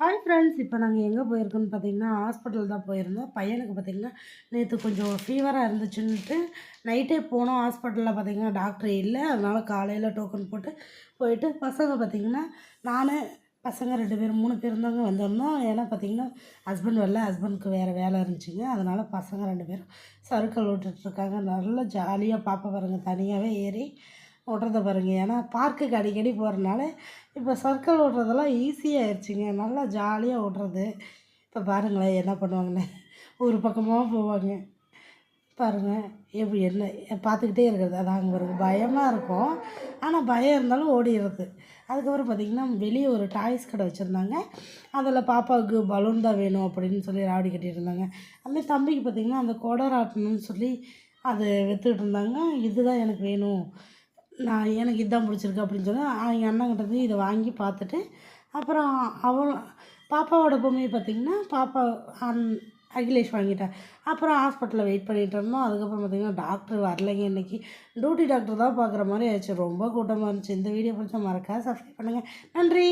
Hi friends இப்போ நாங்கள் எங்கே போயிருக்கோம்னு பார்த்தீங்கன்னா ஹாஸ்பிட்டல் தான் போயிருந்தோம். பையனுக்கு பார்த்தீங்கன்னா நேற்று கொஞ்சம் ஃபீவராக இருந்துச்சுன்ட்டு நைட்டே போனோம். ஹாஸ்பிட்டலில் பார்த்தீங்கன்னா டாக்டர் இல்லை. அதனால் காலையில் டோக்கன் போட்டு போயிட்டு பசங்க பார்த்தீங்கன்னா நான் பசங்க ரெண்டு பேர் மூணு பேர் தாங்க வந்திருந்தோம். ஏன்னா பார்த்தீங்கன்னா ஹஸ்பண்ட் வரல. ஹஸ்பண்டுக்கு வேறு வேலை இருந்துச்சுங்க. அதனால் பசங்க ரெண்டு பேரும் சறுக்கல் விட்டுட்ருக்காங்க நல்லா ஜாலியாக பாப்பா பாருங்கள் தனியாகவே ஏறி ஓட்டுறத பாருங்கள் ஏன்னா பார்க்குக்கு அடிக்கடி போகிறனால இப்போ சர்க்கிள் ஓட்டுறதெல்லாம் ஈஸியாகிடுச்சிங்க நல்லா ஜாலியாக ஓட்டுறது. இப்போ பாருங்களேன் என்ன பண்ணுவாங்கன்னு. ஒரு பக்கமாக போவாங்க. பாருங்கள் எப்படி என்ன பார்த்துக்கிட்டே இருக்கிறது. அது அங்கே ஒரு பயமாக இருக்கும். ஆனால் பயம் இருந்தாலும் ஓடிடுறது. அதுக்கப்புறம் பார்த்திங்கன்னா வெளியே ஒரு டாய்ஸ் கடை வச்சுருந்தாங்க. அதில் பாப்பாவுக்கு பலூன் தான் வேணும் அப்படின்னு சொல்லி ராவடி கட்டிட்டு இருந்தாங்க அதுமாதிரி தம்பிக்கு பார்த்திங்கன்னா அந்த கொடராட்டணும்னு சொல்லி அது விற்றுக்கிட்டு இருந்தாங்க. இதுதான் எனக்கு வேணும். நான் எனக்கு இதுதான் பிடிச்சிருக்கு அப்படின்னு சொன்னால் எங்கள் அண்ணங்கிட்ட இருந்து இதை வாங்கி பார்த்துட்டு அப்புறம் அவள் பாப்பாவோட பொம்மையை பார்த்திங்கன்னா பாப்பா அன் அகிலேஷ் வாங்கிட்டேன் அப்புறம் ஹாஸ்பிட்டலில் வெயிட் பண்ணிகிட்டு இருந்தோம். அதுக்கப்புறம் பார்த்திங்கன்னா டாக்டர் வரலைங்க இன்றைக்கி டியூட்டி டாக்டர் தான் பார்க்குற மாதிரி ஆயிடுச்சு. ரொம்ப கூட்டமாக இருந்துச்சு. இந்த வீடியோ பிடிச்சா மறக்காது சப்ஸ்கிரைப் பண்ணுங்கள் நன்றி!